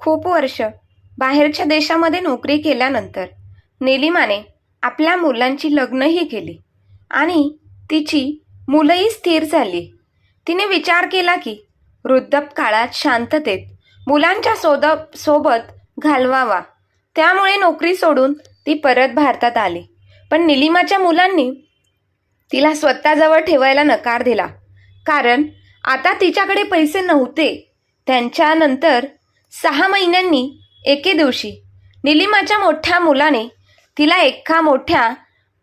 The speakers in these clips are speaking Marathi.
खूप वर्ष बाहेरच्या देशामध्ये नोकरी केल्यानंतर निलिमाने आपल्या मुलांची लग्नही केली आणि तिची मुलंही स्थिर झाली. तिने विचार केला की वृद्धकाळात शांततेत मुलांच्या सोद सोबत घालवावा. त्यामुळे नोकरी सोडून ती परत भारतात आली. पण निलिमाच्या मुलांनी तिला स्वतःजवळ ठेवायला नकार दिला. कारण आता तिच्याकडे पैसे नव्हते. त्यांच्यानंतर सहा महिन्यांनी एके दिवशी निलिमाच्या मोठ्या मुलाने तिला एका मोठ्या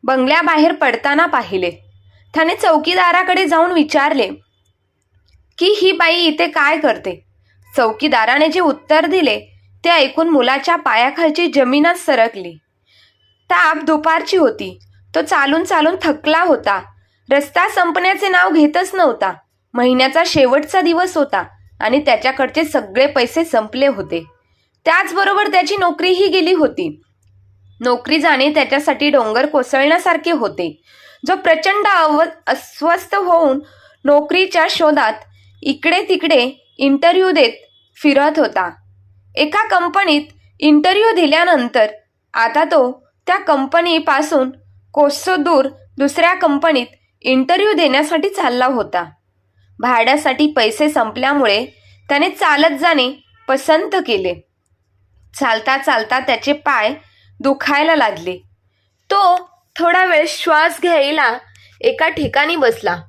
बंगल्याबाहेर पडताना पाहिले. त्याने चौकीदाराकडे जाऊन विचारले की ही बाई इथे काय करते? चौकीदाराने जे उत्तर दिले ते ऐकून मुलाच्या पायाखालची जमीनच सरकली. ताप दुपारची होती. तो चालून चालून थकला होता. रस्ता संपण्याचे नाव घेतच नव्हता. महिन्याचा शेवटचा दिवस होता. आणि त्याच्याकडचे सगळे पैसे संपले होते. त्याचबरोबर त्याची नोकरीही गेली होती. नोकरी जाणे त्याच्यासाठी डोंगर कोसळण्यासारखे होते. जो प्रचंड अव अस्वस्थ होऊन नोकरीच्या शोधात इकडे तिकडे इंटरव्ह्यू देत फिरत होता. एका कंपनीत इंटरव्ह्यू दिल्यानंतर आता तो त्या कंपनीपासून कोसो दूर दुसऱ्या कंपनीत इंटरव्ह्यू देण्यासाठी चालला होता. भाड्यासाठी पैसे संपल्यामुळे त्याने चालत जाणे पसंत केले. चालता चालता त्याचे पाय दुखायला लागले. तो थोडा वेळ श्वास घ्यायला एका ठिकाणी बसला.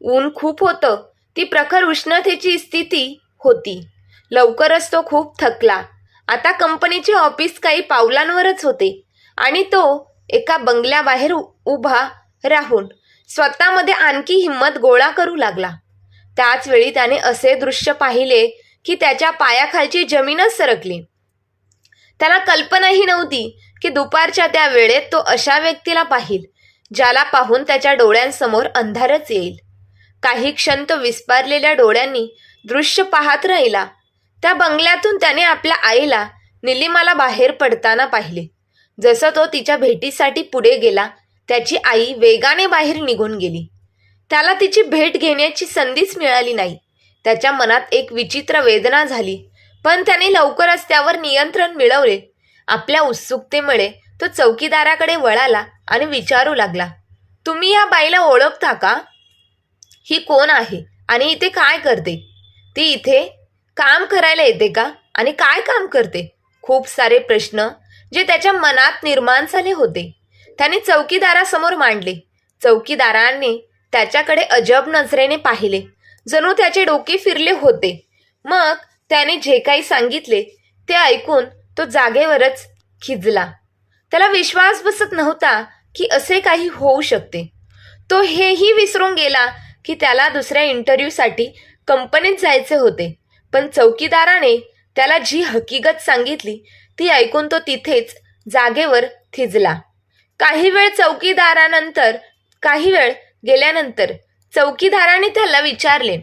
ऊन खूप होतं. ती प्रखर उष्णतेची स्थिती होती. लवकरच तो खूप थकला. आता कंपनीचे ऑफिस काही पावलांवरच होते आणि तो एका बंगल्याबाहेर उ- उभा राहून स्वतःमध्ये आणखी हिंमत गोळा करू लागला. त्याच वेळी त्याने असे दृश्य पाहिले की त्याच्या पायाखालची जमीनच सरकली. त्याला कल्पनाही नव्हती की दुपारच्या त्या वेळेत तो अशा व्यक्तीला पाहिल ज्याला पाहून त्याच्या डोळ्यांसमोर अंधारच येईल. काही क्षण तो विस्पारलेल्या डोळ्यांनी दृश्य पाहत राहिला. त्या बंगल्यातून त्याने आपल्या आईला निलिमाला बाहेर पडताना पाहिले. जसं तो तिच्या भेटीसाठी पुढे गेला त्याची आई वेगाने बाहेर निघून गेली. त्याला तिची भेट घेण्याची संधीच मिळाली नाही. त्याच्या मनात एक विचित्र वेदना झाली. पण त्याने लवकरच त्यावर नियंत्रण मिळवले. आपल्या उत्सुकतेमुळे तो चौकीदाराकडे वळाला आणि विचारू लागला. तुम्ही या बाईला ओळखता का? ही कोण आहे? आणि इथे काय करते? ती इथे काम करायला येते का? आणि काय काम करते? खूप सारे प्रश्न जे त्याच्या मनात निर्माण झाले होते. त्याने चौकीदारासमोर मांडले. चौकीदाराने त्याच्याकडे अजब नजरेने पाहिले. जणू त्याचे डोके फिरले होते. मग त्याने जे काही सांगितले ते ऐकून तो जागेवरच खिजला. त्याला विश्वास बसत नव्हता की असे काही होऊ शकते. तो हेही विसरून गेला की त्याला दुसऱ्या इंटरव्ह्यूसाठी कंपनीत जायचे होते. पण चौकीदाराने त्याला जी हकीकत सांगितली ती ऐकून तो तिथेच जागेवर थिजला काही वेळ चौकीदारानंतर काही वेळ गेल्यानंतर चौकीदाराने त्याला विचारले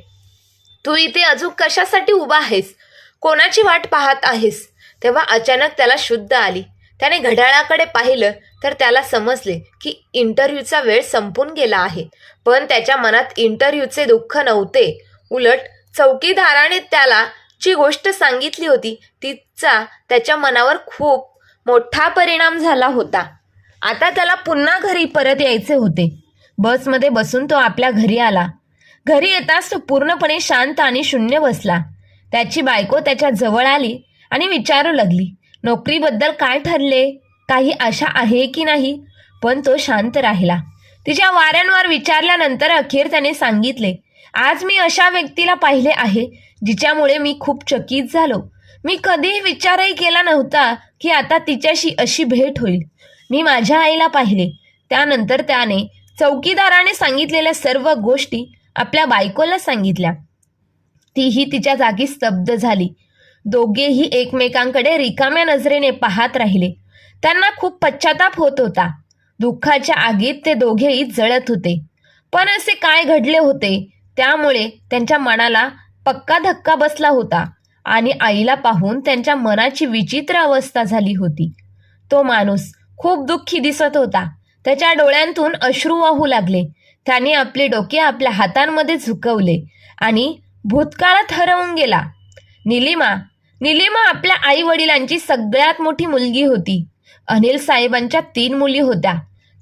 तू इथे अजून कशासाठी उभा आहेस? कोणाची वाट पाहत आहेस? तेव्हा अचानक त्याला शुद्ध आली. त्याने घड्याळाकडे पाहिलं तर त्याला समजले की इंटरव्ह्यूचा वेळ संपून गेला आहे. पण त्याच्या मनात इंटरव्ह्यूचे दुःख नव्हते. उलट चौकीदाराने त्याला जी गोष्ट सांगितली होती तिचा त्याच्या मनावर खूप मोठा परिणाम झाला होता. आता त्याला पुन्हा घरी परत यायचे होते. बसमध्ये बसून तो आपल्या घरी आला. घरी येताच तो पूर्णपणे शांत आणि शून्य बसला. त्याची बायको त्याच्याजवळ आली आणि विचारू लागली नोकरीबद्दल काय ठरले? काही आशा आहे की नाही? पण तो शांत राहिला. तिच्या वारंवार विचारल्यानंतर अखेर त्याने सांगितले आज मी अशा व्यक्तीला पाहिले आहे जिच्यामुळे मी खूप चकित झालो. मी कधीही विचारही केला नव्हता की आता तिच्याशी अशी भेट होईल. मी माझ्या आईला पाहिले. त्यानंतर त्याने चौकीदाराने सांगितलेल्या सर्व गोष्टी आपल्या बायकोला सांगितल्या. तीही तिच्या जागी स्तब्ध झाली. दोघेही एकमेकांकडे रिकाम्या नजरेने पाहत राहिले. त्यांना खूप पश्चाताप होत होता. दुःखाच्या आगीत ते दोघेही जळत होते. पण असे काय घडले होते? त्यामुळे त्यांच्या मनाला पक्का धक्का बसला होता आणि आईला पाहून त्यांच्या मनाची विचित्र अवस्था झाली होती. तो माणूस खूप दुःखी दिसत होता. त्याच्या डोळ्यांतून अश्रू वाहू लागले. त्याने आपले डोके आपल्या हातांमध्ये झुकवले आणि भूतकाळात हरवून गेला. निलिमा निलिमा आपल्या आई वडिलांची सगळ्यात मोठी मुलगी होती. अनिल साहेबांच्या तीन मुली होत्या.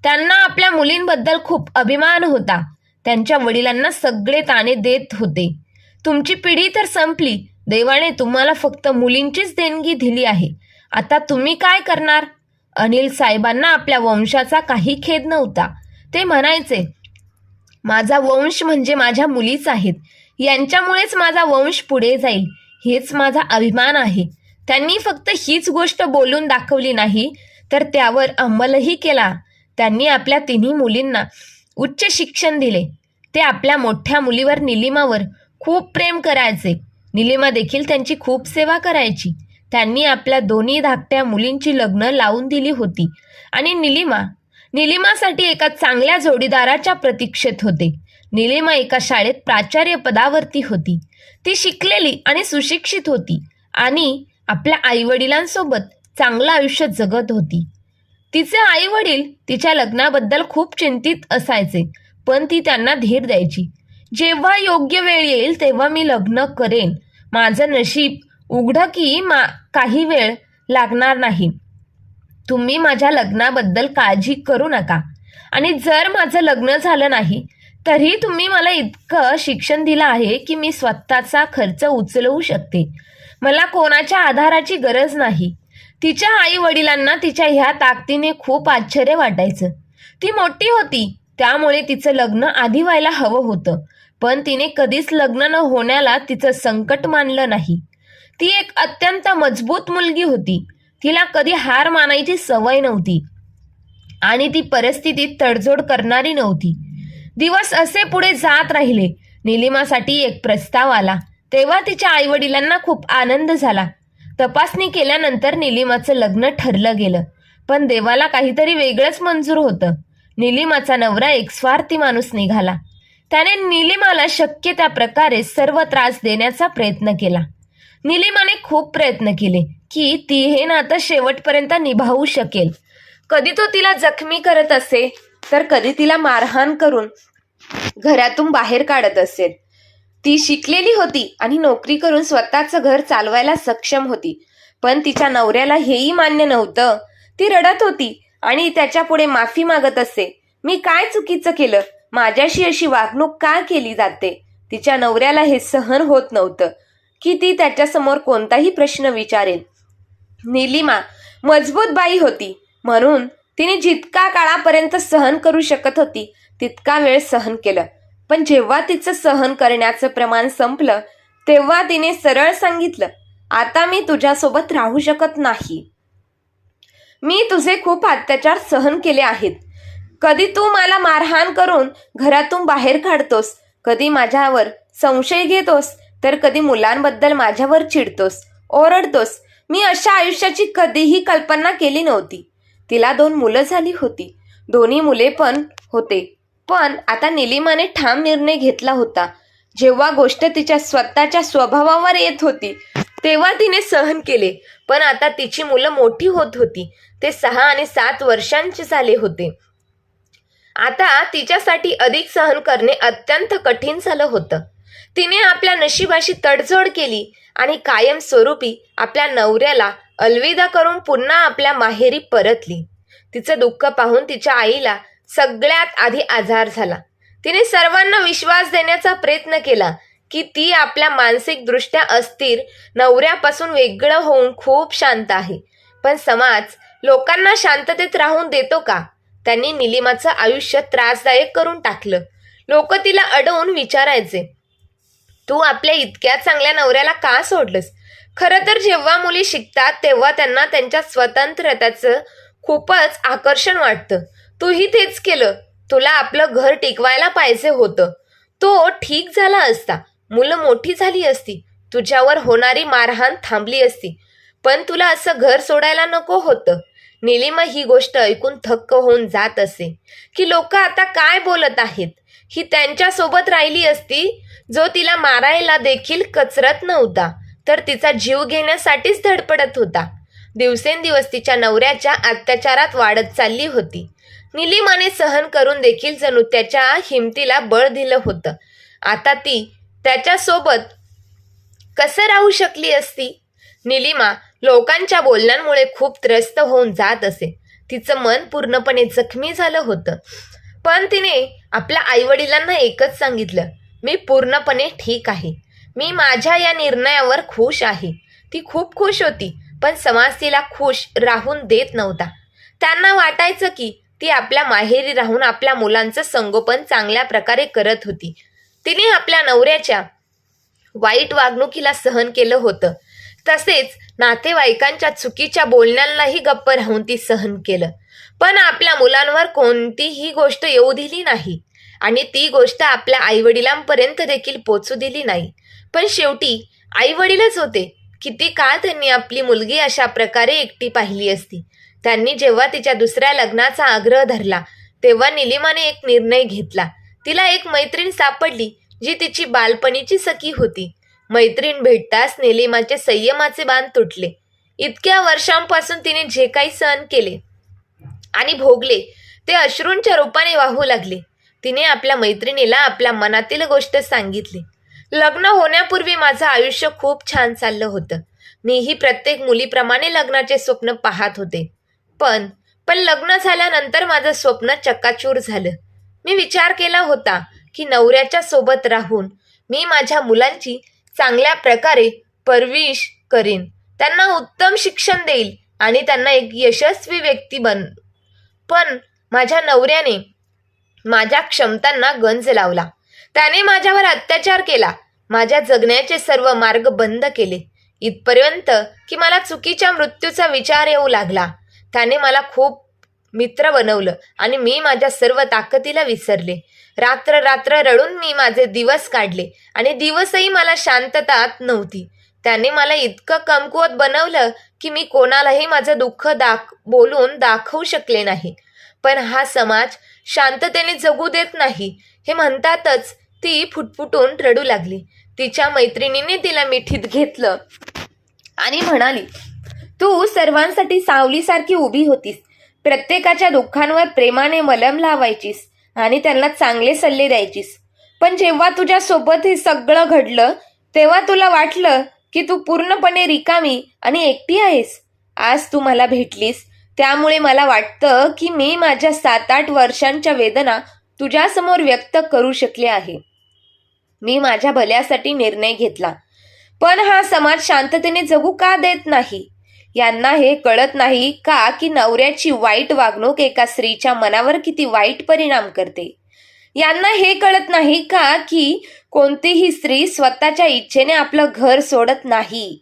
त्यांना आपल्या मुलींबद्दल खूप अभिमान होता. त्यांच्या वडिलांना सगळे ताणे देत होते. तुमची पिढी तर संपली. देवाने तुम्हाला फक्त मुलींचीच देणगी दिली आहे. आता तुम्ही काय करणार? अनिल साहेबांना आपल्या वंशाचा काही खेद नव्हता. ते म्हणायचे माझा वंश म्हणजे माझ्या मुलीच आहेत. यांच्यामुळेच माझा वंश पुढे जाईल. हेच माझा अभिमान आहे. त्यांनी फक्त हीच गोष्ट बोलून दाखवली नाही तर त्यावर अंमलही केला. त्यांनी आपल्या तिन्ही मुलींना उच्च शिक्षण दिले. ते आपल्या मोठ्या मुलीवर निलिमावर खूप प्रेम करायचे. निलिमा देखील त्यांची खूप सेवा करायची. त्यांनी आपल्या दोन्ही धाकट्या मुलींची लग्न लावून दिली होती. आणि निलिमा निलिमासाठी एका चांगल्या जोडीदाराच्या प्रतीक्षेत होते. निलिमा एका शाळेत प्राचार्य पदावरती होती. ती शिकलेली आणि सुशिक्षित होती आणि आपल्या आईवडिलांसोबत चांगलं आयुष्य जगत होती. तिचे आई वडील तिच्या लग्नाबद्दल खूप चिंतित असायचे पण ती त्यांना धीर द्यायची. जेव्हा योग्य वेळ येईल तेव्हा मी लग्न करेन. माझं नशीब उघडं की मा काही वेळ लागणार नाही. तुम्ही माझ्या लग्नाबद्दल काळजी करू नका. आणि जर माझं लग्न झालं नाही तरी तुम्ही मला इतकं शिक्षण दिलं आहे की मी स्वतःचा खर्च उचलवू शकते. मला कोणाच्या आधाराची गरज नाही. तिच्या आई वडिलांना तिच्या ह्या ताकदीने खूप आश्चर्य वाटायचं. ती मोठी होती त्यामुळे तिचं लग्न आधी व्हायला हवं होतं. पण तिने कधीच लग्न न होण्याला तिचं संकट मानलं नाही. ती एक अत्यंत मजबूत मुलगी होती. तिला कधी हार मानायची सवय नव्हती. आणि ती परिस्थितीत तडजोड करणारी नव्हती. दिवस असे पुढे जात राहिले. निलिमासाठी एक प्रस्ताव आला. तेव्हा तिच्या आईवडिलांना खूप आनंद झाला. तपासणी केल्यानंतर निलिमाचं लग्न ठरलं गेलं. पण देवाला काहीतरी वेगळंच मंजूर होतं. निलिमाचा नवरा एक स्वार्थी माणूस निघाला. त्याने निलिमाला शक्य त्या प्रकारे सर्व त्रास देण्याचा प्रयत्न केला. निलिमाने खूप प्रयत्न केले की ती हे नातं शेवटपर्यंत निभावू शकेल. कधी तो तिला जखमी करत असे तर कधी तिला मारहाण करून घरातून बाहेर काढत असेल ती शिकलेली होती आणि नोकरी करून स्वतःचं घर चालवायला सक्षम होती. पण तिच्या नवऱ्याला हेही मान्य नव्हतं. ती रडत होती आणि त्याच्या पुढे माफी मागत असे. मी काय चुकीचं केलं? माझ्याशी अशी वागणूक का केली जाते? तिच्या नवऱ्याला हे सहन होत नव्हतं. की ती त्याच्यासमोर कोणताही प्रश्न विचारेल. निलिमा मजबूत बाई होती. म्हणून तिने जितका काळापर्यंत सहन करू शकत होती तितका वेळ सहन केलं. पण जेव्हा तिचं सहन करण्याचं प्रमाण संपलं तेव्हा तिने सरळ सांगितलं आता मी तुझ्यासोबत राहू शकत नाही. मी तुझे खूप अत्याचार सहन केले आहेत. कधी तू मला मारहाण करून घरातून बाहेर काढतोस? कधी माझ्यावर संशय घेतोस? तर कधी मुलांबद्दल माझ्यावर चिडतोस ओरडतोस? मी अशा आयुष्याची कधीही कल्पना केली नव्हती. तिला दोन मुलं झाली होती. दोन्ही मुले पण होते. पण आता निलिमाने ठाम निर्णय घेतला होता. जेव्हा गोष्ट तिच्या स्वतःच्या स्वभावावर येत होती तेव्हा तिने सहन केले. पण आता तिची मुलं मोठी होत होती. ते सहा आणि सात वर्षांचे झाले होते. आता तिच्यासाठी अधिक सहन करणे अत्यंत कठीण झालं होतं. तिने आपल्या नशिबाशी तडजोड केली आणि कायमस्वरूपी आपल्या नवऱ्याला अलविदा करून पुन्हा आपल्या माहेरी परतली. तिचं दुःख पाहून तिच्या आईला सगळ्यात आधी आजार झाला. तिने सर्वांना विश्वास देण्याचा प्रयत्न केला की ती आपल्या मानसिकदृष्ट्या अस्थिर नवऱ्यापासून वेगळं होऊन खूप शांत आहे. पण समाज लोकांना शांततेत राहून देतो का? त्यांनी निलिमाचं आयुष्य त्रासदायक करून टाकलं. लोक तिला अडवून विचारायचे. तू आपल्या इतक्या चांगल्या नवऱ्याला का सोडलंस? खरं तर जेव्हा मुली शिकतात तेव्हा त्यांना त्यांच्या स्वतंत्रतेचं खूपच आकर्षण वाटतं. तूही तेच केलं. तुला आपलं घर टिकवायला पाहिजे होतं. तो ठीक झाला असता. मुलं मोठी झाली असती. तुझ्यावर होणारी मारहाण थांबली असती. पण तुला असं घर सोडायला नको होतं. निलिमा ही गोष्ट ऐकून थक्क होऊन जात असे. की लोक आता काय बोलत आहेत? ही त्यांच्यासोबत राहिली असती? जो तिला मारायला देखील कचरत नव्हता तर तिचा जीव घेण्यासाठीच धडपडत होता. दिवसेंदिवस तिच्या नवऱ्याच्या अत्याचारात वाढत चालली होती. निलिमाने सहन करून देखील जणू त्याच्या हिमतीला बळ दिलं होतं. आता ती त्याच्यासोबत कसं राहू शकली असती? निलिमा लोकांच्या बोलण्यांमुळे खूप त्रस्त होऊन जात असे. तिचं मन पूर्णपणे जखमी झालं होतं. पण तिने आपल्या आईवडिलांना एकच सांगितलं मी पूर्णपणे ठीक आहे. मी माझ्या या निर्णयावर खुश आहे. ती खूप खुश होती पण समाज तिला खुश राहून देत नव्हता. त्यांना वाटायचं की ती आपल्या माहेरी राहून आपल्या मुलांचं संगोपन चांगल्या प्रकारे करत होती. तिने आपल्या नवऱ्याच्या वाईट वागणुकीला सहन केलं होतं. तसेच नातेवाईकांच्या चुकीच्या बोलण्यांनाही गप्प राहून ती सहन केलं. पण आपल्या मुलांवर कोणतीही गोष्ट येऊ दिली नाही. आणि ती गोष्ट आपल्या आईवडिलांपर्यंत देखील पोचू दिली नाही. पण शेवटी आईवडीलच होते. किती काळ त्यांनी आपली मुलगी अशा प्रकारे एकटी पाहिली असती. त्यांनी जेव्हा तिच्या दुसऱ्या लग्नाचा आग्रह धरला तेव्हा निलिमाने एक निर्णय घेतला. तिला एक मैत्रीण सापडली जी तिची बालपणीची सखी होती. मैत्रीण भेटताच निलिमाचे संयमाचे बांध तुटले. इतक्या वर्षांपासून तिने जे काही सहन केले आणि भोगले ते अश्रूंच्या रूपाने वाहू लागले. तिने आपल्या मैत्रिणीला आपल्या मनातील गोष्ट सांगितली. लग्न होण्यापूर्वी माझं आयुष्य खूप छान चाललं होतं. मीही प्रत्येक मुलीप्रमाणे लग्नाचे स्वप्न पाहत होते. पण पण लग्न झाल्यानंतर माझं स्वप्न चक्काचूर झालं. मी विचार केला होता की नवऱ्याच्या सोबत राहून मी माझ्या मुलांची चांगल्या प्रकारे परविश करीन. त्यांना उत्तम शिक्षण देईल आणि त्यांना एक यशस्वी व्यक्ती बन पण माझ्या नवऱ्याने माझ्या क्षमतांना गंज लावला. त्याने माझ्यावर अत्याचार केला. माझ्या जगण्याचे सर्व मार्ग बंद केले. इथपर्यंत की मला चुकीच्या मृत्यूचा विचार येऊ लागला. त्याने मला खूप मित्र बनवलं आणि मी माझ्या सर्व ताकदीला विसरले. रात्र रात्र रडून मी माझे दिवस काढले आणि दिवसही मला शांततात नव्हती. त्याने मला इतकं कमकुवत बनवलं की मी कोणालाही माझं दुःख दाख बोलून दाखवू शकले नाही. पण हा समाज शांततेने जगू देत नाही. हे म्हणतातच ती फुटफुटून रडू लागली. तिच्या मैत्रिणीने तिला मिठीत घेतलं आणि म्हणाली तू सर्वांसाठी सावलीसारखी उभी होतीस. प्रत्येकाच्या दुःखांवर प्रेमाने मलम लावायचीस आणि त्यांना चांगले सल्ले द्यायचीस. पण जेव्हा तुझ्या सोबत हे सगळं घडलं तेव्हा तुला वाटलं की तू पूर्णपणे रिकामी आणि एकटी आहेस. आज तू मला भेटलीस त्यामुळे मला वाटतं की मी माझ्या सात आठ वर्षांच्या वेदना तुझ्यासमोर व्यक्त करू शकले आहे. मी माझ्या भल्यासाठी निर्णय घेतला. पण हा समाज शांततेने जगू का देत नाही? यांना हे कळत नाही का की नवऱ्याची वाईट वागणूक एका स्त्रीच्या मनावर किती वाईट परिणाम करते? यांना हे कळत नाही का की कोणतीही स्त्री स्वतःच्या इच्छेने आपलं घर सोडत नाही?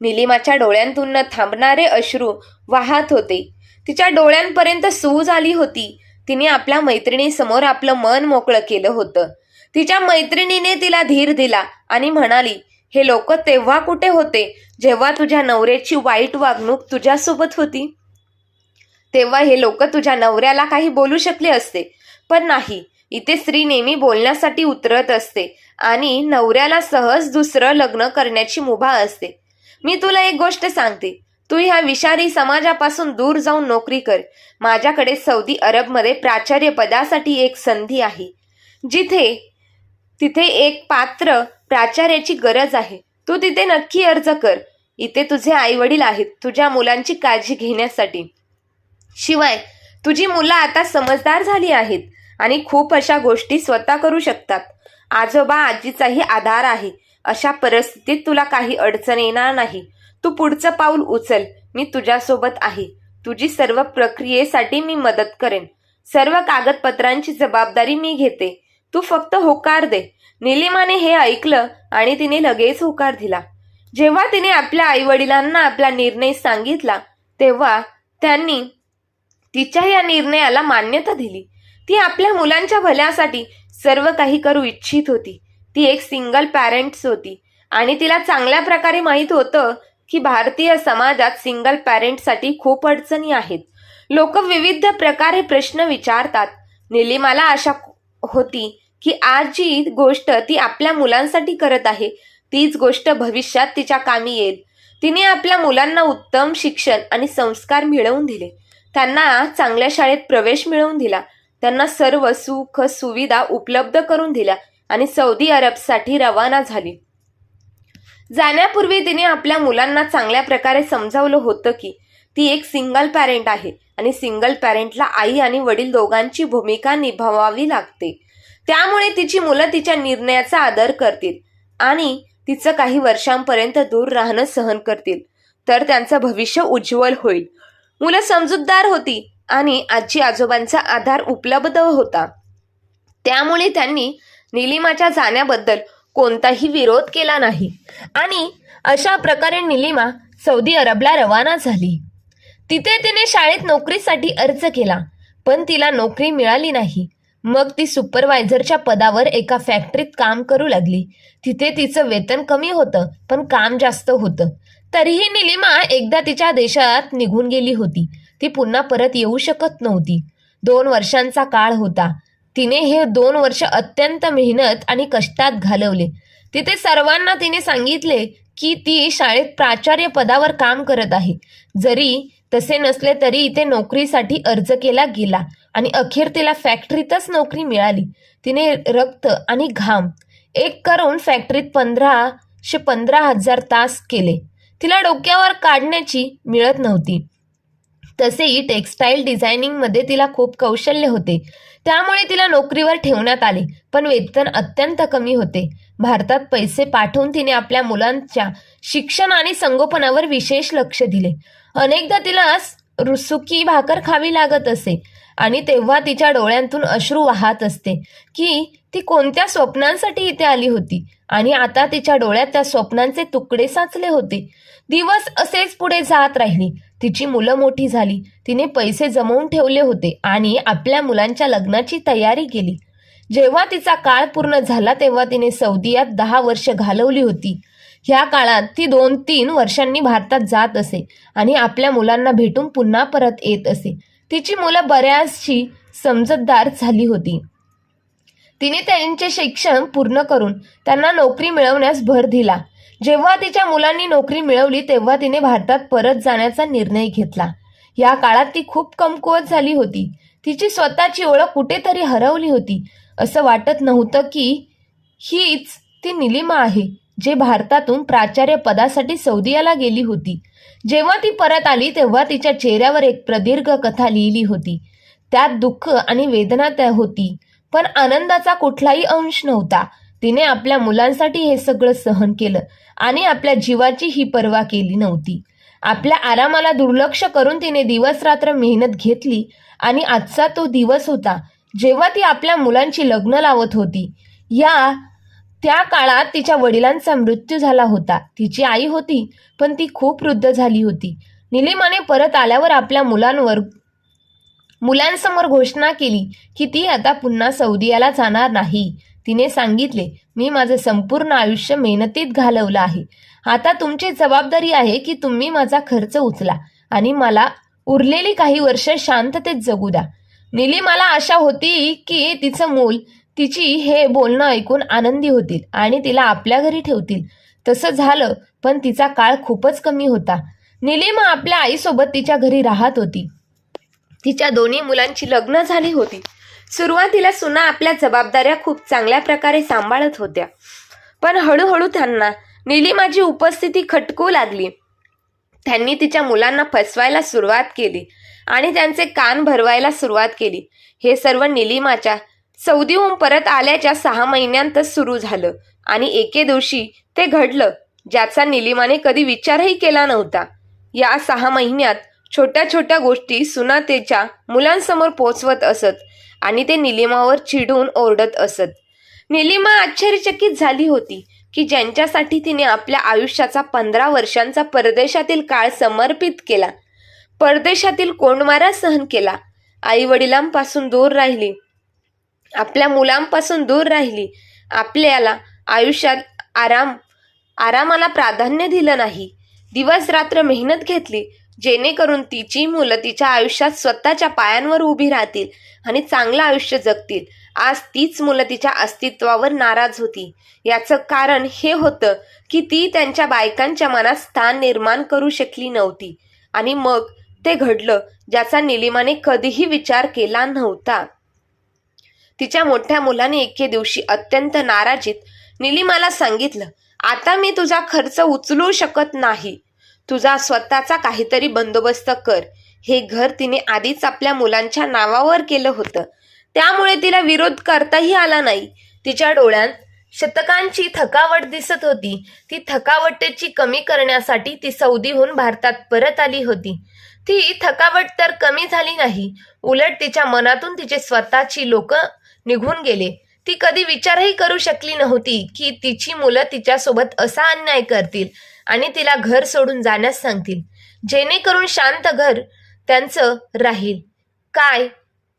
निलिमाच्या डोळ्यांतून न थांबणारे अश्रू वाहत होते. तिच्या डोळ्यांपर्यंत सूज आली होती. तिने आपल्या मैत्रिणीसमोर आपलं मन मोकळं केलं होतं. तिच्या मैत्रिणीने तिला धीर दिला आणि म्हणाली हे लोक तेव्हा कुठे होते? जेव्हा तुझ्या नवऱ्याची वाईट वागणूक तुझ्यासोबत होती? तेव्हा हे लोक तुझ्या नवऱ्याला काही बोलू शकले असते. पण नाही इथे स्त्री नेहमी बोलण्यासाठी उतरत असते आणि नवऱ्याला सहज दुसरं लग्न करण्याची मुभा असते. मी तुला एक गोष्ट सांगते. तू ह्या विषारी समाजापासून दूर जाऊन नोकरी कर. माझ्याकडे सौदी अरबमध्ये प्राचार्य पदासाठी एक संधी आहे. जिथे तिथे एक पात्र प्राचार्याची गरज आहे. तू तिथे नक्की अर्ज कर. इथे तुझे आई वडील आहेत तुझ्या मुलांची काळजी घेण्यासाठी. शिवाय तुझी मुलं आता समजदार झाली आहेत आणि खूप अशा गोष्टी स्वतः करू शकतात. आजोबा आजीचाही आधार आहे. अशा परिस्थितीत तुला काही अडचण येणार नाही. तू पुढचं पाऊल उचल. मी तुझ्यासोबत आहे. तुझी सर्व प्रक्रियेसाठी मी मदत करेन. सर्व कागदपत्रांची जबाबदारी मी घेते. तू फक्त होकार दे. निलिमाने हे ऐकलं आणि तिने लगेच होकार दिला. जेव्हा तिने आपल्या आईवडिलांना आपला निर्णय सांगितला तेव्हा त्यांनी तिच्या या निर्णयाला मान्यता दिली. ती आपल्या मुलांच्या भल्यासाठी सर्व काही करू इच्छित होती. ती एक सिंगल पॅरेंट्स होती. आणि तिला चांगल्या प्रकारे माहीत होतं की भारतीय समाजात सिंगल पॅरेंटसाठी खूप अडचणी आहेत. लोक विविध प्रकारे प्रश्न विचारतात. निलिमाला आशा होती की आज जी गोष्ट ती आपल्या मुलांसाठी करत आहे. तीच गोष्ट भविष्यात तिच्या कामी येईल. तिने आपल्या मुलांना उत्तम शिक्षण आणि संस्कार मिळवून दिले. त्यांना चांगल्या शाळेत प्रवेश मिळवून दिला. त्यांना सर्व सुख सुविधा उपलब्ध करून दिल्या. आणि सौदी अरबसाठी रवाना झाली. जाण्यापूर्वी तिने आपल्या मुलांना चांगल्या प्रकारे समजावलं होतं की ती एक सिंगल पॅरेंट आहे आणि सिंगल पॅरेंटला आई आणि वडील दोघांची भूमिका निभावावी लागते. त्यामुळे तिची मुलं तिच्या निर्णयाचा आदर करतील आणि तिचं काही वर्षांपर्यंत दूर राहणं सहन करतील. तर त्यांचं भविष्य उज्ज्वल होईल. मुलं समजूतदार होती आणि आजी आजोबांचा आधार उपलब्ध होता. त्यामुळे त्यांनी निलिमाच्या जाण्याबद्दल कोणताही विरोध केला नाही. आणि अशा प्रकारे निलिमा सौदी अरबला रवाना झाली. तिथे तिने शाळेत नोकरीसाठी अर्ज केला पण तिला नोकरी मिळाली नाही. मग ती सुपरवायझरच्या पदावर एका फॅक्टरीत काम करू लागली. तिथे तिचं वेतन कमी होतं पण काम जास्त होतं. तरीही निलिमा एकदा तिच्या देशात निघून गेली होती. ती पुन्हा परत येऊ शकत नव्हती. दोन वर्षांचा काळ होता. तिने हे दोन वर्ष अत्यंत मेहनत आणि कष्टात घालवले. तिथे सर्वांना तिने सांगितले की ती शाळेत प्राचार्य पदावर काम करत आहे. जरी तसे नसले तरी इथे नोकरीसाठी अर्ज केला गेला आणि अखेर तिला फॅक्टरीतच नोकरी मिळाली. तिने रक्त आणि घाम एक करून फॅक्टरीत पंधराशे पंधरा हजार तास केले. तिला डोक्यावर काढण्याची मिळत नव्हती. तसेही टेक्स्टाईल डिझायनिंगमध्ये तिला खूप कौशल्य होते. त्यामुळे तिला नोकरीवर ठेवण्यात आले. पण वेतन अत्यंत कमी होते. भारतात पैसे पाठवून तिने आपल्या मुलांच्या शिक्षण आणि संगोपनावर विशेष लक्ष दिले. अनेकदा तिला रुसुकी सुकी भाकर खावी लागत असे आणि तेव्हा तिच्या डोळ्यांतून अश्रू वाहत असते की ती कोणत्या स्वप्नांसाठी इथे आली होती आणि आता तिच्या डोळ्यात त्या स्वप्नांचे तुकडे साचले होते. दिवस असेच पुढे जात राहिली. तिची मुलं मोठी झाली. तिने पैसे जमवून ठेवले होते आणि आपल्या मुलांच्या लग्नाची तयारी केली. जेव्हा तिचा काळ पूर्ण झाला तेव्हा तिने सौदियात दहा वर्ष घालवली होती. ह्या काळात ती दोन तीन वर्षांनी भारतात जात असे आणि आपल्या मुलांना भेटून पुन्हा परत येत असे. तिची मुलं बऱ्याचशी समजतदार झाली होती. तिने त्यांचे शिक्षण पूर्ण करून त्यांना नोकरी मिळवण्यास भर दिला. जेव्हा तिच्या मुलांनी नोकरी मिळवली तेव्हा तिने भारतात परत जाण्याचा निर्णय घेतला. या काळात ती खूप कमकुवत झाली होती. तिची स्वतःची ओळख कुठेतरी हरवली होती. असं वाटत नव्हतं की हीच ती निलिमा आहे जे भारतातून प्राचार्य पदासाठी सौदियाला गेली होती. जेव्हा ती परत आली तेव्हा तिच्या चेहऱ्यावर एक प्रदीर्घ कथा लिहिली होती. त्यात दुःख आणि वेदना त्या होती पण आनंदाचा कुठलाही अंश नव्हता. तिने आपल्या मुलांसाठी हे सगळं सहन केलं आणि आपल्या जीवाची ही पर्वा केली नव्हती. आपल्या आरामाला दुर्लक्ष करून तिने दिवस रात्र मेहनत घेतली आणि आजचा तो दिवस होता जेव्हा ती आपल्या मुलांची लग्न लावत होती. या त्या काळात तिच्या वडिलांचा मृत्यू झाला होता. तिची आई होती पण ती खूप वृद्ध झाली होती. निलिमाने परत आल्यावर आपल्या मुलांवर मुलांसमोर घोषणा केली की ती आता पुन्हा सौदियाला जाणार नाही. तिने सांगितले मी माझं संपूर्ण आयुष्य मेहनतीत घालवलं आहे. आता तुमची जबाबदारी आहे की तुम्ही माझा खर्च उचला आणि मला उरलेली काही वर्ष शांततेत जगू द्या. निलीमाला आशा होती की तिचं मूल तिची हे बोलणं ऐकून आनंदी होतील आणि तिला आपल्या घरी ठेवतील. तसं झालं पण तिचा काळ खूपच कमी होता. निलिमा आपल्या आईसोबत तिच्या घरी राहत होती. तिच्या दोन्ही मुलांची लग्न झाली होती. सुरुवातीला सुना आपल्या जबाबदाऱ्या खूप चांगल्या प्रकारे सांभाळत होत्या. पण हळूहळू त्यांना निलिमाची उपस्थिती खटकू लागली. त्यांनी तिच्या मुलांना फसवायला सुरुवात केली आणि त्यांचे कान भरवायला सुरुवात केली. हे सर्व निलिमाच्या सौदीहून परत आल्याच्या सहा महिन्यांतच सुरू झालं आणि एके दिवशी ते घडलं ज्याचा निलिमाने कधी विचारही केला नव्हता. या सहा महिन्यात छोट्या छोट्या गोष्टी सुना त्याच्या मुलांसमोर पोचवत असत. आणि ते निलिमावर चिडून ओरडत असत. निलिमा आश्चर्यचकित झाली होती की ज्यांच्यासाठी तिने आपल्या आयुष्याचा पंधरा वर्षांचा परदेशातील काळ समर्पित केला. परदेशातील कोंडमारा सहन केला. आई वडिलांपासून दूर राहिली. आपल्या मुलांपासून दूर राहिली. आपल्याला आयुष्यात आराम आरामाला प्राधान्य दिलं नाही. दिवस रात्र मेहनत घेतली. जेणेकरून तिची मुलं तिच्या आयुष्यात स्वतःच्या पायांवर उभी राहतील आणि चांगलं आयुष्य जगतील. आज तीच मुलं तिच्या अस्तित्वावर नाराज होती. याचं कारण हे होतं की ती त्यांच्या बायकांच्या मनात स्थान निर्माण करू शकली नव्हती. आणि मग ते घडलं ज्याचा निलिमाने कधीही विचार केला नव्हता. तिच्या मोठ्या मुलाने एके दिवशी अत्यंत नाराजीत निलिमाला सांगितलं आता मी तुझा खर्च उचलू शकत नाही. तुझा स्वतःचा काहीतरी बंदोबस्त कर. हे घर तिने आधीच आपल्या मुलांच्या नावावर केलं होतं. त्यामुळे तिला विरोध करताही आला नाही. तिच्या डोळ्यात शतकांची थकावट दिसत होती. ती थकावटेची कमी करण्यासाठी ती सौदीहून भारतात परत आली होती. ती थकावट तर कमी झाली नाही. उलट तिच्या मनातून तिचे स्वतःची लोक निघून गेले. ती कधी विचारही करू शकली नव्हती की तिची मुलं तिच्यासोबत असा अन्याय करतील. आणि तिला घर सोडून जाण्यास सांगतील. जेणेकरून शांत घर त्यांचं राहील. काय?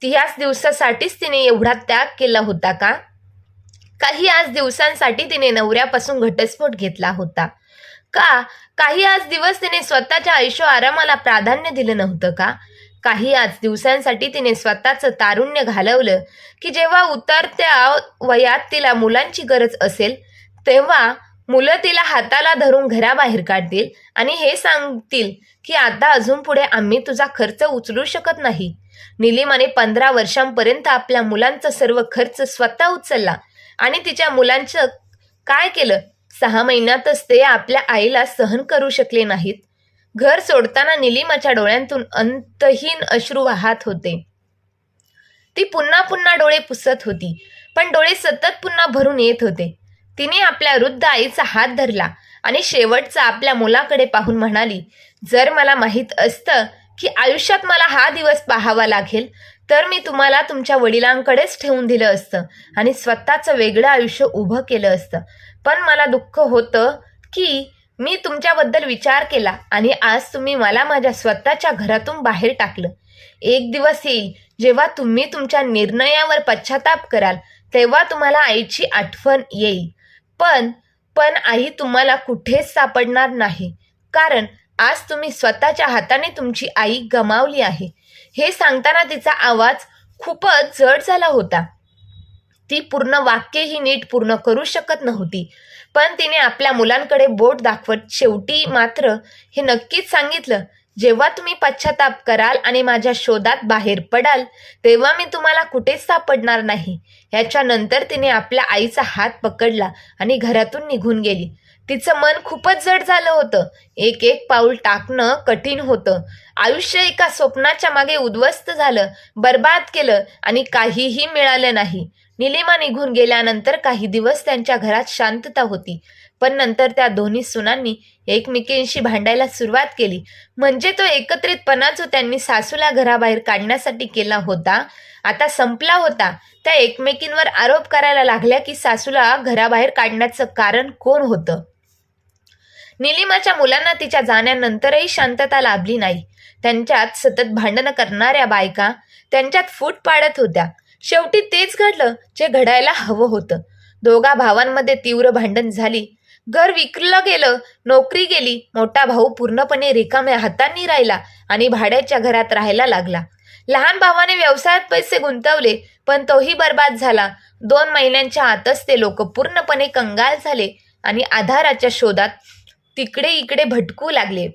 ती याच दिवसासाठीच तिने एवढा त्याग केला होता का? काही आज दिवसांसाठी तिने नवऱ्यापासून घटस्फोट घेतला होता. का? काही आज दिवस तिने स्वतःच्या आयुष्य आरामाला प्राधान्य दिलं नव्हतं का? काही आज दिवसांसाठी तिने स्वतःचं तारुण्य घालवलं की जेव्हा उतरत्या वयात तिला मुलांची गरज असेल तेव्हा मुलं तिला हाताला धरून घराबाहेर काढतील आणि हे सांगतील की आता अजून पुढे आम्ही तुझा खर्च उचलू शकत नाही. निलिमाने पंधरा वर्षांपर्यंत आपल्या मुलांचा सर्व खर्च स्वतः उचलला आणि तिच्या मुलांचं काय केलं? सहा महिन्यातच ते आपल्या आईला सहन करू शकले नाहीत. घर सोडताना निलिमाच्या डोळ्यांतून अंतहीन अश्रू वाहत होते. ती पुन्हा पुन्हा डोळे पुसत होती पण डोळे सतत पुन्हा भरून येत होते. तिने आपल्या वृद्ध आईचा हात धरला आणि शेवटचा आपल्या मुलाकडे पाहून म्हणाली जर मला माहीत असतं की आयुष्यात मला हा दिवस पाहावा लागेल तर मी तुम्हाला तुमच्या वडिलांकडेच ठेवून दिलं असतं आणि स्वतःचं वेगळं आयुष्य उभं केलं असतं. पण मला दुःख होतं की मी तुमच्याबद्दल विचार केला आणि आज तुम्ही मला माझ्या स्वतःच्या घरातून बाहेर टाकलं. एक दिवस येईल जेव्हा तुम्ही तुमच्या निर्णयावर पश्चाताप कराल तेव्हा तुम्हाला आईची आठवण येईल. पण पण आई तुम्हाला कुठेच सापडणार नाही. कारण आज तुम्ही स्वतःच्या हाताने तुमची आई गमावली आहे. हे सांगताना तिचा आवाज खूपच जड झाला होता. ती पूर्ण वाक्यही नीट पूर्ण करू शकत नव्हती. पण तिने आपल्या मुलांकडे बोट दाखवत शेवटी मात्र हे नक्कीच सांगितलं जेव्हा तुम्ही पश्चाताप कराल आणि माझ्या शोधात बाहेर पडाल तेव्हा मी तुम्हाला कुठेच सापडणार नाही. ह्याच्यानंतर तिने आपल्या आईचा हात पकडला आणि घरातून निघून गेली. तिचं मन खूपच जड झालं होतं. एक एक पाऊल टाकणं कठीण होतं. आयुष्य एका स्वप्नाच्या मागे उद्ध्वस्त झालं बर्बाद केलं आणि काहीही मिळालं नाही. निलिमा निघून गेल्यानंतर काही दिवस त्यांच्या घरात शांतता होती. पण नंतर त्या दोन्ही सुनांनी एकमेकींशी भांडायला सुरुवात केली. म्हणजे तो एकत्रितपणा जो त्यांनी सासूला घराबाहेर काढण्यासाठी केला होता. आता संपला होता. त्या एकमेकींवर आरोप करायला लागल्या की सासूला घराबाहेर काढण्याचं कारण कोण होतं? निलिमाच्या मुलांना तिच्या जाण्यानंतरही शांतता लाभली नाही. त्यांच्यात सतत भांडणं करणाऱ्या बायका त्यांच्यात फूट पाडत होत्या. शेवटी तेच घडलं जे घडायला हवं होतं. दोघा भावांमध्ये तीव्र भांडण झाली. घर विकलं गेलं नोकरी गेली मोठा भाऊ पूर्णपणे रिकाम्या हातांनी राहिला आणि भाड्याच्या घरात राहायला लागला. लहान भावाने व्यवसायात पैसे गुंतवले पण तोही बर्बाद झाला. दोन महिन्यांच्या आतच ते लोक पूर्णपणे कंगाल झाले आणि आधाराच्या शोधात तिकडे इकडे भटकू लागले.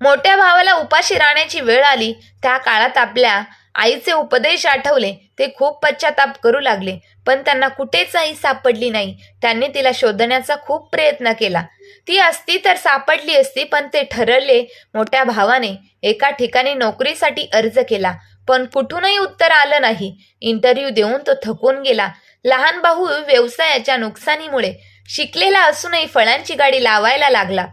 मोठ्या भावाला उपाशी राहण्याची वेळ आली. त्या काळात आपल्या आईचे उपदेश आठवले. ते खूप पश्चाताप करू लागले पण त्यांना कुठेच आई सापडली नाही. त्यांनी तिला शोधण्याचा खूप प्रयत्न केला. ती असती तर सापडली असती पण ते ठरवले मोठ्या भावाने. एका ठिकाणी नोकरीसाठी अर्ज केला पण कुठूनही उत्तर आलं नाही. इंटरव्ह्यू देऊन तो थकून गेला. लहान भाऊ व्यवसायाच्या नुकसानीमुळे शिकलेला असूनही फळांची गाडी लावायला लागला.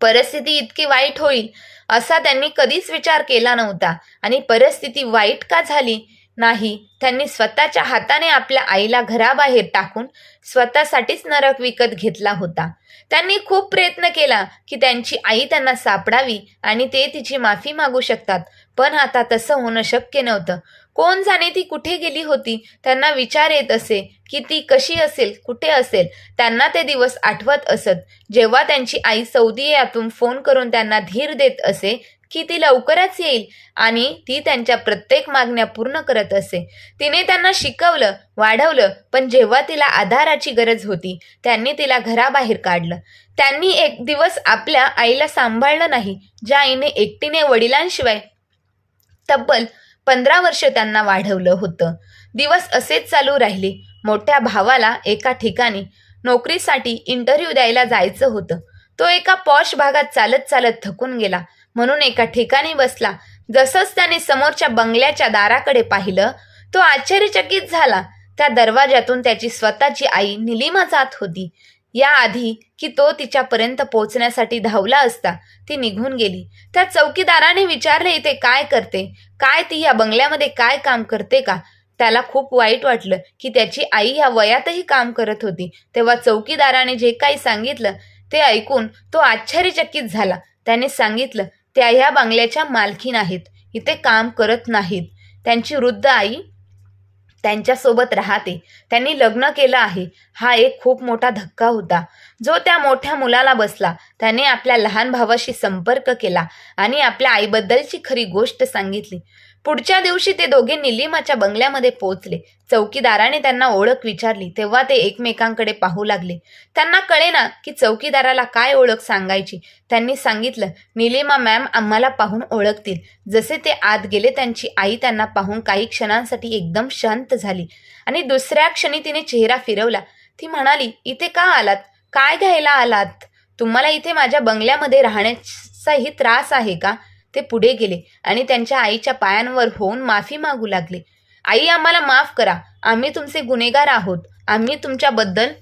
परिस्थिती इतकी वाईट होईल असा त्यांनी कधीच विचार केला नव्हता. आणि परिस्थिती वाईट का झाली? नाही. त्यांनी स्वतःच्या हाताने आपल्या आईला घराबाहेर टाकून स्वतःसाठीच नरक विकत घेतला होता. त्यांनी खूप प्रयत्न केला की त्यांची आई त्यांना सापडावी आणि ते तिची माफी मागू शकतात. पण आता तसं होणं शक्य नव्हतं. कोण जाणे ती कुठे गेली होती? त्यांना विचार येत असे की ती कशी असेल कुठे असेल? त्यांना ते दिवस आठवत असत. जेव्हा त्यांची आई सौदी यातून फोन करून त्यांना धीर देत असे की ती लवकरच येईल आणि ती त्यांच्या प्रत्येक मागण्या पूर्ण करत असे. तिने त्यांना शिकवलं वाढवलं पण जेव्हा तिला आधाराची गरज होती त्यांनी तिला घराबाहेर काढलं. त्यांनी एक दिवस आपल्या आईला सांभाळलं नाही ज्या आईने एकटीने वडिलांशिवाय तब्बल पंधरा वर्ष त्यांना वाढवलं होतं. दिवस असेच चालू राहिले. मोठ्या भावाला एका ठिकाणी नोकरीसाठी इंटरव्ह्यू द्यायला जायचं होतं. तो एका पॉश भागात चालत चालत थकून गेला. म्हणून एका ठिकाणी बसला. जसंच त्याने समोरच्या बंगल्याच्या दाराकडे पाहिलं तो आश्चर्यचकित झाला. त्या दरवाजातून त्याची स्वतःची आई निलिमा जात होती. याआधी की तो तिच्यापर्यंत पोहोचण्यासाठी धावला असता ती निघून गेली. त्या चौकीदाराने विचारले इथे काय करते? काय ती या बंगल्यामध्ये काय काम करते का? त्याला खूप वाईट वाटलं की त्याची आई ह्या वयातही काम करत होती. तेव्हा चौकीदाराने जे काही सांगितलं ते ऐकून तो आश्चर्यचकित झाला. त्याने सांगितलं त्या ह्या बंगल्याच्या मालकी नाहीत इथे काम करत नाहीत. त्यांची वृद्ध आई त्यांच्यासोबत राहते. त्यांनी लग्न केलं आहे. हा एक खूप मोठा धक्का होता. जो त्या मोठ्या मुलाला बसला त्याने आपल्या लहान भावाशी संपर्क केला आणि आपल्या आईबद्दलची खरी गोष्ट सांगितली. पुढच्या दिवशी ते दोघे निलिमाच्या बंगल्यामध्ये पोहोचले. चौकीदाराने त्यांना ओळख विचारली तेव्हा ते एकमेकांकडे पाहू लागले. त्यांना कळेना की चौकीदाराला काय ओळख सांगायची. त्यांनी सांगितलं निलिमा मॅम आम्हाला पाहून ओळखतील. जसे ते आत गेले त्यांची आई त्यांना पाहून काही क्षणांसाठी एकदम शांत झाली. आणि दुसऱ्या क्षणी तिने चेहरा फिरवला. ती म्हणाली इथे का आलात? काय घ्यायला आलात? तुम्हाला इथे माझ्या बंगल्यामध्ये राहण्याचाही त्रास आहे का? ते पुढे गेले आणि त्यांच्या आईच्या पायांवर होऊन माफी मागू लागले. आई आम्हाला माफ करा. आम्ही तुमचे गुन्हेगार आहोत. आम्ही तुमच्याबद्दल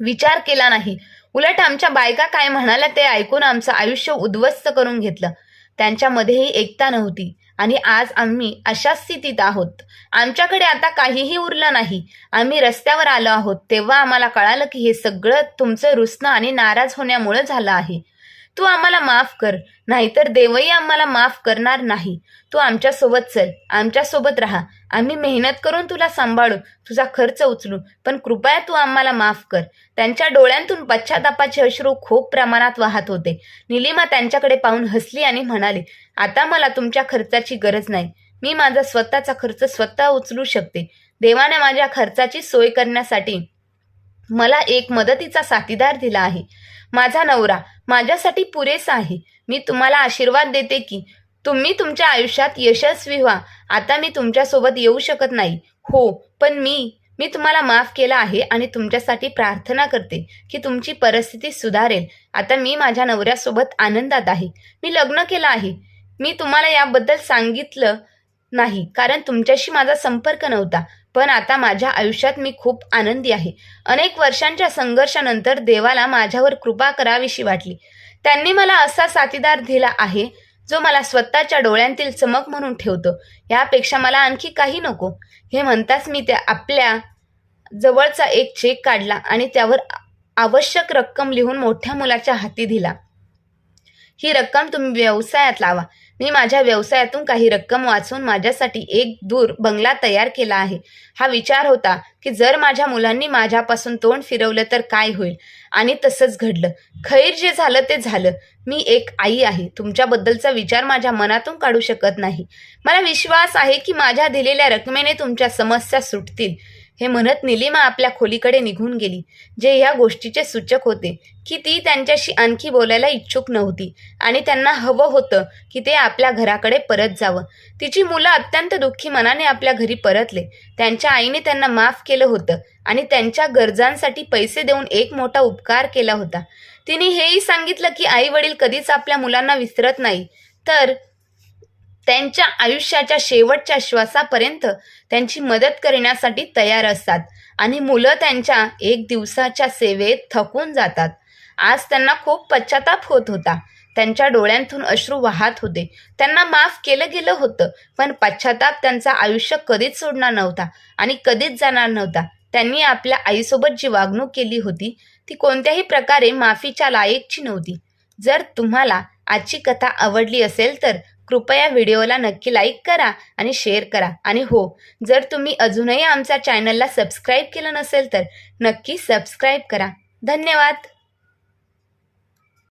विचार केला नाही. उलट आमच्या बायका काय म्हणाल्या ते ऐकून आमचं आयुष्य उद्ध्वस्त करून घेतलं. त्यांच्यामध्येही एकता नव्हती. आणि आज आम्ही अशा स्थितीत आहोत. आमच्याकडे आता काहीही उरलं नाही. आम्ही रस्त्यावर आलो आहोत. तेव्हा आम्हाला कळालं की हे सगळं तुमचं रुसणं आणि नाराज होण्यामुळे झालं आहे. तू आम्हाला माफ कर. नाहीतर देवही आम्हाला माफ करणार नाही. तू आमच्यासोबत चल. आमच्यासोबत राहा. आम्ही मेहनत करून तुला सांभाळू. तुझा खर्च उचलू पण कृपया तू आम्हाला माफ कर. त्यांच्या डोळ्यांतून पश्चातापाचे अश्रू खूप प्रमाणात वाहत होते. निलिमा त्यांच्याकडे पाहून हसली आणि म्हणाली आता मला तुमच्या खर्चाची गरज नाही. मी माझा स्वतःचा खर्च स्वतः उचलू शकते. देवाने माझ्या खर्चाची सोय करण्यासाठी मला एक मदतीचा साथीदार दिला आहे. माझा नवरा माझ्यासाठी पुरेसा आहे. मी तुम्हाला आशीर्वाद देते की तुम्ही तुमच्या आयुष्यात यशस्वी व्हा. आता मी तुमच्यासोबत येऊ शकत नाही. हो पण मी मी तुम्हाला माफ केला आहे आणि तुमच्यासाठी प्रार्थना करते की तुमची परिस्थिती सुधारेल. आता मी माझ्या नवऱ्यासोबत आनंदात आहे. मी लग्न केलं आहे. मी तुम्हाला याबद्दल सांगितलं नाही कारण तुमच्याशी माझा संपर्क नव्हता. पण आता माझ्या आयुष्यात मी खूप आनंदी आहे. अनेक वर्षांच्या संघर्षानंतर देवाला माझ्यावर कृपा करावीशी वाटली. त्यांनी मला असा साथीदार दिला आहे जो मला स्वतःच्या डोळ्यांतील चमक म्हणून ठेवतो. यापेक्षा मला आणखी काही नको. हे म्हणताच मी त्या आपल्या जवळचा एक चेक काढला आणि त्यावर आवश्यक रक्कम लिहून मोठ्या मुलाच्या हाती दिला. ही रक्कम तुम्ही व्यवसायात लावा. मी माझ्या व्यवसायातून काही रक्कम वाचून माझ्यासाठी एक दूर बंगला तयार केला आहे. हा विचार होता की जर माझ्या मुलांनी माझ्यापासून तोंड फिरवलं तर काय होईल? आणि तसंच घडलं. खैर जे झालं ते झालं. मी एक आई आहे. तुमच्याबद्दलचा विचार माझ्या मनातून काढू शकत नाही. मला विश्वास आहे की माझ्या दिलेल्या रकमेने तुमच्या समस्या सुटतील. हे म्हणत निलिमा आपल्या खोलीकडे निघून गेली. जे ह्या गोष्टीचे सूचक होते की ती त्यांच्याशी आणखी बोलायला इच्छुक नव्हती आणि त्यांना हवं होतं की ते आपल्या घराकडे परत जावं. तिची मुलं अत्यंत दुःखी मनाने आपल्या घरी परतले. त्यांच्या आईने त्यांना माफ केलं होतं आणि त्यांच्या गरजांसाठी पैसे देऊन एक मोठा उपकार केला होता. तिने हेही सांगितलं की आई वडील कधीच आपल्या मुलांना विसरत नाही. तर त्यांच्या आयुष्याच्या शेवटच्या श्वासापर्यंत त्यांची मदत करण्यासाठी तयार असतात. आणि मुलं त्यांच्या एक दिवसाच्या सेवेत थकून जातात. आज त्यांना खूप पश्चाताप होत होता. त्यांच्या डोळ्यांतून अश्रू वाहत होते. त्यांना माफ केलं गेलं होतं पण पश्चाताप त्यांचं आयुष्य कधीच सोडणार नव्हता आणि कधीच जाणार नव्हता. त्यांनी आपल्या आईसोबत जी वागणूक केली होती ती कोणत्याही प्रकारे माफीच्या लायकची नव्हती. जर तुम्हाला आजची कथा आवडली असेल तर कृपया व्हिडिओला नक्की लाईक करा आणि शेअर करा. आणि हो जर तुम्ही अजूनही आमच्या चॅनलला सबस्क्राईब केलं नसेल तर नक्की सबस्क्राईब करा. धन्यवाद.